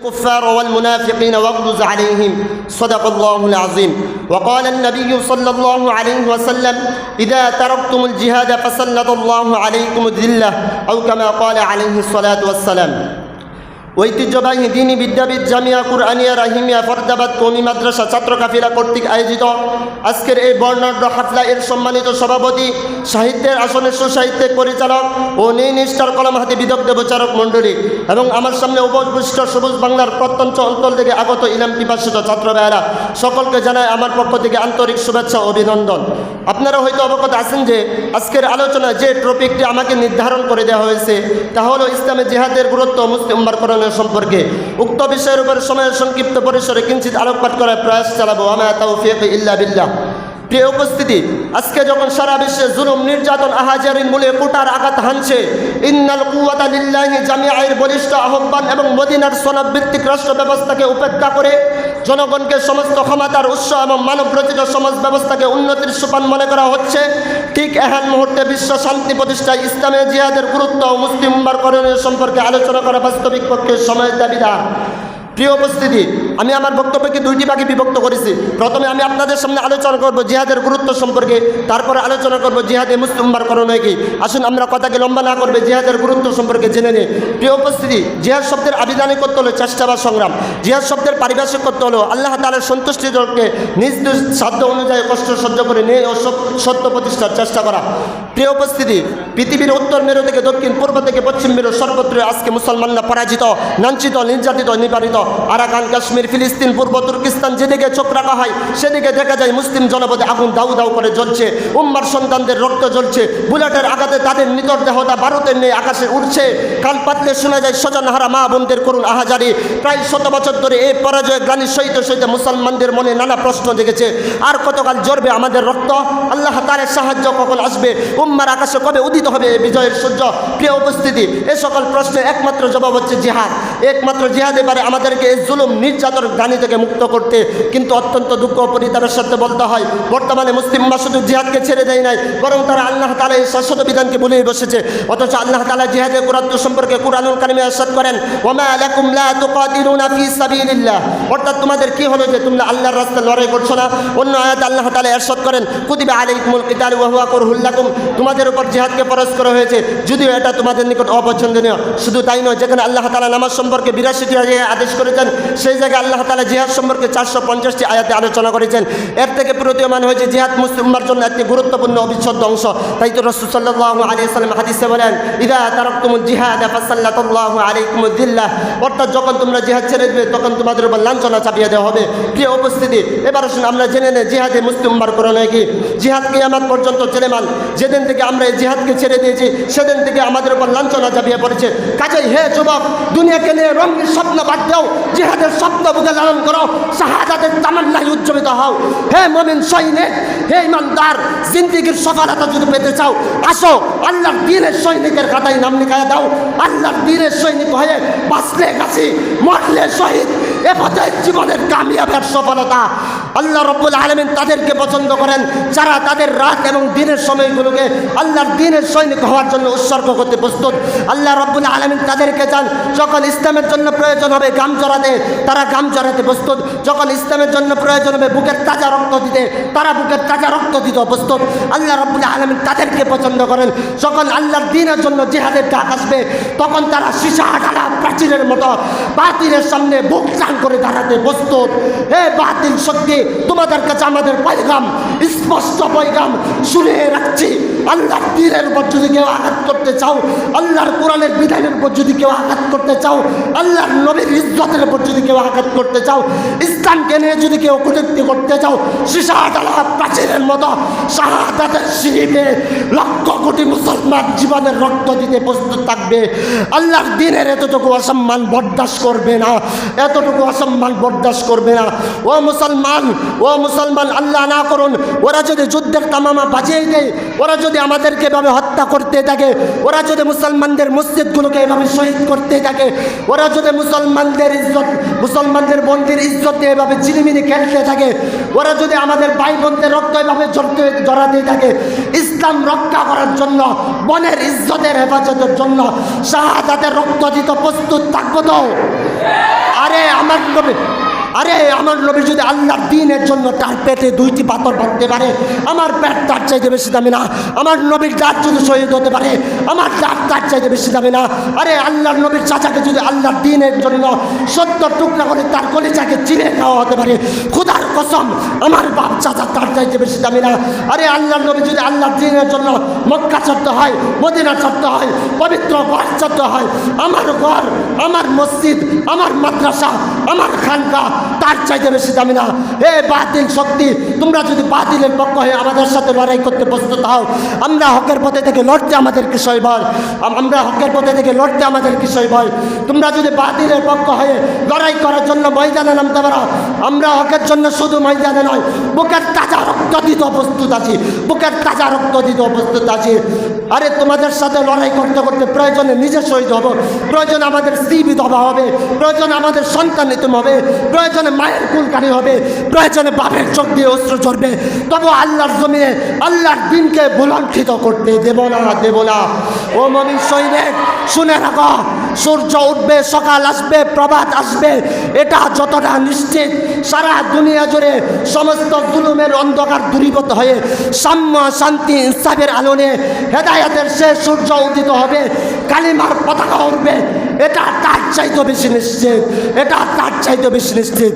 الكفار والمنافقين واغلظ عليهم. صدق الله العظيم. وقال النبي صلى الله عليه وسلم إذا تركتم الجهاد فسلط الله عليكم الذلة. أو كما قال عليه الصلاة والسلام. ঐতিহ্যবাহী দিনী বিদ্যাপীঠ জামিয়া কুরআনিয়া রাহিমিয়া ফরদাবাদ কমি মাদ্রাসা ছাত্র কাফিলা কর্তৃক আয়োজিত আজকের এই বর্ণাঢ্য হাফলা এর সম্মানিত সভাপতি, সাহিত্যের আসনের সুসাহিত্যের পরিচালক ও নিষ্ঠার কলম হাতে বিদগ্ধ বিচারক মণ্ডলী এবং আমার সামনে উপবিষ্ট সবুজ বাংলার প্রত্যন্ত অঞ্চল থেকে আগত ইলাম পিপাসিত ছাত্র ভাইয়েরা, সকলকে জানায় আমার পক্ষ থেকে আন্তরিক শুভেচ্ছা অভিনন্দন। আপনারা হয়তো অবগত আছেন যে আজকের আলোচনা যে টপিকটি আমাকে নির্ধারণ করে দেওয়া হয়েছে তা হলো ইসলামে জেহাদের গুরুত্ব মুসলিম উম্মারকরণের সম্পর্কে উক্ত বিষয়ের উপর সময়ের সংক্ষিপ্ত পরিসরে কিঞ্চিত আলোকপাত করার প্রয়াস চালাবো। আমা তৌফিক ইল্লা বিল্লাহ। প্রিয় উপস্থিতি, আজকে যখন সারা বিশ্বে জুলুম, নির্যাতন আহাজারিন মূলে কোটার আঘাত হানছে, ইন্নাল কুয়াতা লিল্লাহি জামিআয়ের বলিষ্ঠ আহ্বান এবং মদিনার সনদ ভিত্তিক রাষ্ট্র ব্যবস্থাকে উপেক্ষা করে জনগণকে সমস্ত ক্ষমতার উৎস এবং মানব রচিত সমাজ ব্যবস্থাকে উন্নতির সোপান মনে করা হচ্ছে। ঠিক এহান মুহূর্তে বিশ্ব শান্তি প্রতিষ্ঠায় ইসলামে জিহাদের গুরুত্ব ও মুসলিম করণীয় সম্পর্কে আলোচনা করা বাস্তবিক পক্ষে সময় দাবিদার। প্রিয় উপস্থিতি, আমি আমার বক্তব্যকে দুইটি ভাগে বিভক্ত করেছি। প্রথমে আমি আপনাদের সামনে আলোচনা করব জিহাদের গুরুত্ব সম্পর্কে, তারপরে আলোচনা করব জিহাদে মুসলিমবার করণীয় কি। আসুন আমরা কথাকে লম্বা না করবে, জিহাদের গুরুত্ব সম্পর্কে জেনে নিই প্রিয় উপস্থিতি, জিহাদ শব্দের আবিধানিক করতে হলো চেষ্টা বা সংগ্রাম। জিহাদ শব্দের পারিভাষিক করতে হলো আল্লাহ তালার সন্তুষ্টি দলকে নিজ নিজ সাধ্য অনুযায়ী কষ্ট সহ্য করে নিয়ে ও সত্য প্রতিষ্ঠার চেষ্টা করা। প্রিয় উপস্থিতি, পৃথিবীর উত্তর মেরু থেকে দক্ষিণ পূর্ব থেকে পশ্চিম মেরু সর্বত্র আজকে মুসলমানরা পরাজিত, লাঞ্ছিত, নির্যাতিত নিপারিত আরাকান কাশ্মীর, ফিলিস্তিন, পূর্ব তুর্কিস্তান যেদিকে চোখ রাখা হয়, সেদিকে দেখা যায় মুসলিম জনপদে আগুন দাউ দাউ করে জ্বলছে। উম্মার সন্তানদের রক্ত জ্বলছে। বুলেটের আঘাতে তাদের নিতর দেহতা ভারতের নেই আকাশে উঠছে কাল পাতলে শোনা যায় স্বজনহারা মা বোনদের করুন আহাজারি। প্রায় শত বছর ধরে এই পরাজয় গ্লানির সহিত সহিত মুসলমানদের মনে নানা প্রশ্ন জেগেছে। আর কতকাল জ্বরবে আমাদের রক্ত? আল্লাহ তারের সাহায্য কখন আসবে? উম্মার আকাশে কবে উদিত হবে বিজয়ের সূর্য? প্রিয় উপস্থিতি, এ সকল প্রশ্নের একমাত্র জবাব হচ্ছে জিহাদ। একমাত্র জিহাদে পারে আমাদেরকে এই জুলুম, নির্যাতন গানি থেকে মুক্ত করতে। কিন্তু অত্যন্ত দুঃখ ও পরিতাপের সাথে বলতে হয়, বর্তমানে মুসলিমরা শুধু জিহাদকে ছেড়ে দেয় নাই, বরং তারা আল্লাহ তালা এই শাশ্বত বিধানকে ভুলেই বসেছে। অথচ আল্লাহ তালা জিহাদের কুরাত্ম সম্পর্কে কুরআনুল কারিমে আরশাদ করেন অর্থাৎ তোমাদের কি হলো যে তোমরা আল্লাহর রাস্তায় লড়াই করছ না? অন্য আয়াত আল্লাহ তালা এরশাদ করেন, কুতিবা আলাইকুমুল কিতাল ওয়া হুয়া কুরহুল তোমাদের উপর জিহাদকে ফরজ করা হয়েছে, যদিও এটা তোমাদের নিকট অপছন্দনীয়। শুধু তাই নয়, যেখানে আল্লাহ তালা নামাজ সম্পর্কে বিরাশিটি আদেশ করেছেন। সেই জায়গায় আল্লাহ তালা জিহাদ সম্পর্কে চারশো পঞ্চাশটি আয়াতে আলোচনা করেছেন। এর থেকে প্রতীয়মান হয়েছে জিহাদ মুসলিমার জন্য একটি গুরুত্বপূর্ণ অবিচ্ছেদ্য অংশ। তাই তো রসুল সাল্লাহ আলী সাল্লাম হাদিসে বলেন, ইদা তারকতুমুল জিহাদ ফাসাল্লাহ আলাইকুমুদ্দিল্লাহ অর্থাৎ যখন তোমরা জিহাদ ছেড়ে দেবে, তখন তোমাদের উপর লাঞ্ছনা চাপিয়ে দেওয়া হবে। প্রিয় উপস্থিতি, এবার আসুন আমরা জেনে নেই জিহাদে মুসলিমবার করণে কি। জিহাদ কিয়ামাত পর্যন্ত চলেমান যেদিন থেকে আমরা এই জিহাদকে ছেড়ে দিয়েছি, সেদিন থেকে আমাদের উপর লাঞ্ছনা চাপিয়ে পড়েছে। কাজেই হে যুবক, দুনিয়াকে নিয়ে রঙের স্বপ্ন বাদ দাও, জেহাদের স্বপ্ন বুকে লালন করো, শাহাদাতের তামান্নায় উজ্জীবিত হও। হে মমিন সৈনিক, হে ইমানদার, জিন্দিগির সফলতা যদি পেতে চাও, আসো, আল্লাহর দিনের সৈনিকের খাতায় নাম লিখায় দাও। আল্লাহর দিনের সৈনিক হয়ে বাঁচলে, গেছি, মরলে শহীদ। এ পথে জীবনের কামিয়াবের সফলতা। আল্লাহ রব্বুল আলমিন তাদেরকে পছন্দ করেন, যারা তাদের রাত এবং দিনের সময়গুলোকে আল্লাহর দিনের সৈনিক হওয়ার জন্য উৎসর্গ করতে প্রস্তুত। আল্লাহ রব্বুল আলমিন তাদেরকে চান, যখন ইসলামের জন্য প্রয়োজন হবে গাম জড়াতে, তারা গাম জড়াতে প্রস্তুত। যখন ইসলামের জন্য প্রয়োজন হবে বুকের তাজা রক্ত দিতে, তারা বুকের তাজা রক্ত দিতে প্রস্তুত। আল্লাহ রব্বুল আলমিন তাদেরকে পছন্দ করেন, যখন আল্লাহর দিনের জন্য জেহাদের ডাক আসবে, তখন তারা সীসা ঢালা প্রাচীরের মতো বাতিলের সামনে বুক চান করে দাঁড়াতে প্রস্তুত। হে বাতিল শক্তি তোমাদের কাছে আমাদের পয়গাম স্পষ্ট পয়গাম শুনে রাখছি। আল্লাহর তীরের উপর যদি কেউ আঘাত করতে চাও, আল্লাহর কোরআনের বিধানের উপর যদি কেউ আঘাত করতে চাও, আল্লাহর নবীর ইজ্জতের উপর যদি কেউ আঘাত করতে চাও, ইসলামকে নিয়ে যদি কেউ কুটুক্তি করতে চাও ডালা প্রাচীরের মতো শাহাদাতের শিরিপে লক্ষ কোটি মুসলমান জীবনের রক্ত দিতে প্রস্তুত থাকবে। আল্লাহর দিনের এতটুকু অসম্মান বরদাস্ত করবে না, এতটুকু অসম্মান বরদাস্ত করবে না। ও মুসলমান ও মুসলমান, আল্লাহ না করুন, ওরা যদি যুদ্ধের তামামা বাজিয়ে দেয়, ওরা যদি আমাদেরকে এভাবে হত্যা করতে থাকে, ওরা যদি মুসলমানদের মসজিদগুলোকে এভাবে শহীদ করতে থাকে, ওরা যদি মুসলমানদের ইজ্জত, মুসলমানদের বন্দির ইজ্জত এভাবে চিনিমিনি খেলতে থাকে, ওরা যদি আমাদের ভাই বোনদের রক্ত এভাবে জড়তে জড়াতে থাকে, ইসলাম রক্ষা করার জন্য বনের ইজ্জতের হেফাজতের জন্য, শাহাদাতের রক্ত দিতে প্রস্তুত থাকব তো? আরে আমার আরে, আমার নবী যদি আল্লাহ দিনের জন্য তার পেটে দুইটি পাথর বাঁধতে পারে, আমার পেট তার চাইতে বেশি দামি না। আমার নবীর দাঁত যদি শহীদ হতে পারে, আমার দাঁত তার চাইতে বেশি দামি না। আরে, আল্লাহর নবীর চাচাকে যদি আল্লাহ দিনের জন্য সত্তর টুকরা করে তার কলিচাকে চিনে খাওয়া হতে পারে, খুদার কসম, আমার বাপ চাচা তার চাইতে বেশি দামি না। আরে, আল্লাহর নবী যদি আল্লাহ দিনের জন্য মক্কা চড়তে হয়, মদিনা চড়তে হয়, পবিত্র ঘর চড়তে হয়, আমার ঘর, আমার মসজিদ, আমার মাদ্রাসা, আমার খানকা তার চাইতে বেশি দামি না। হে বাতিল শক্তি, তোমরা যদি বাতিলের পক্ষ হয়ে আমাদের সাথে লড়াই করতে প্রস্তুত হও, আমরা হকের পথে থেকে লড়তে আমাদের কিসই ভয়? আমরা হকের পথে থেকে লড়তে আমাদের কিসই ভয়? তোমরা যদি বাতিলের পক্ষ হয়ে লড়াই করার জন্য ময়দানে নামতে পারো, আমরা হকের জন্য শুধু ময়দানে নয়, বুকের তাজা রক্ত দিতে প্রস্তুত আছি, বুকের তাজা রক্ত দিতে প্রস্তুত আছি। আরে তোমাদের সাথে লড়াই করতে করতে প্রয়োজনে নিজে শহীদ হব, প্রয়োজন আমাদের স্ত্রী বিধবা হবে, প্রয়োজন আমাদের সন্তান নিতম হবে, প্রয়োজনে মায়ের কুলকারী হবে, প্রয়োজনে বাপের চোখ দিয়ে অস্ত্র চড়বে তবু আল্লাহর জমিনে, আল্লাহর দিনকে বুলণ্ঠিত করতে দেব না দেব না। ও মমিন সৈনিক শুনে রাখো, সূর্য উঠবে, সকাল আসবে, প্রভাত আসবে, এটা যতটা নিশ্চিত, সারা দুনিয়া জুড়ে সমস্ত জুলুমের অন্ধকার দূরীভূত হয়ে সাম্য শান্তি ইনসাফের আলোনে হেদায়াতের শেষ সূর্য উদিত হবে কালিমার পতাকা উঠবে এটা তার চাইতে বেশি নিশ্চিত, এটা তার চাইতে বেশি নিশ্চিত?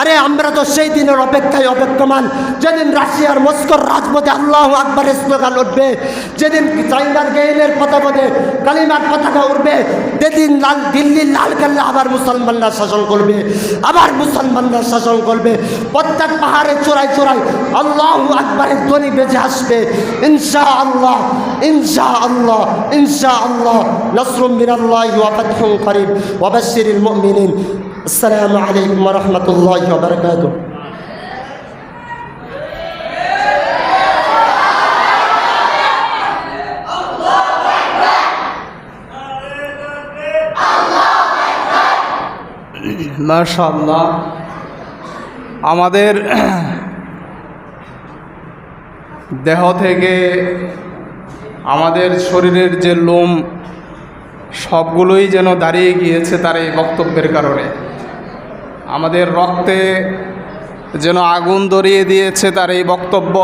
আরে, আমরা তো সেই দিনের অপেক্ষায় অপেক্ষমান। যেদিন রাশিয়ার মস্কোর রাজপথে আল্লাহ আকবরের স্লোগান উঠবে, যেদিন চাইনার গেইলের পথে পথে কালিমার পতাকা উঠবে যেদিন লাল, দিল্লির লালকেল্লা আবার মুসলমানরা শাসন করবে, আবার মুসলমানরা শাসন করবে। প্রত্যেক পাহাড়ে চোরাই চোরাই আল্লাহ আকবরের ধ্বনি বেজে আসবে। ইনশা আল্লাহ ইনশা আল্লাহ ইনশা আল্লাহ নসরুম ওয়া ফাতহুন করিম। ওয়া বাশশিরিল মুমিনিন। আসসালামু আলাইকুম রাহমাতুল্লাহি ওয়া বারাকাতুহু। মাশাল্লাহ আমাদের দেহ থেকে আমাদের শরীরের যে লোম সবগুলোই যেন দাঁড়িয়ে গিয়েছে তার এই বক্তব্যের কারণে। আমাদের রক্তে যেন আগুন ধরিয়ে দিয়েছে তার এই বক্তব্য,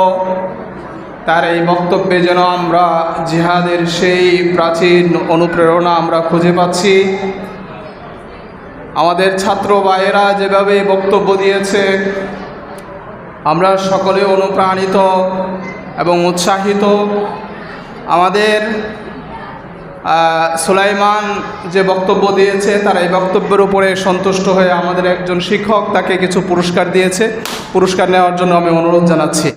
তার এই বক্তব্যে যেন আমরা জিহাদের সেই প্রাচীন অনুপ্রেরণা আমরা খুঁজে পাচ্ছি। আমাদের ছাত্র ভাইয়েরা যেভাবে বক্তব্য দিয়েছে, আমরা সকলে অনুপ্রাণিত এবং উৎসাহিত। আমাদের সুলাইমান যে বক্তব্য দিয়েছে, তার এই বক্তব্যের উপরে সন্তুষ্ট হয়ে আমাদের একজন শিক্ষক তাকে কিছু পুরস্কার দিয়েছে। পুরস্কার নেওয়ার জন্য আমি অনুরোধ জানাচ্ছি।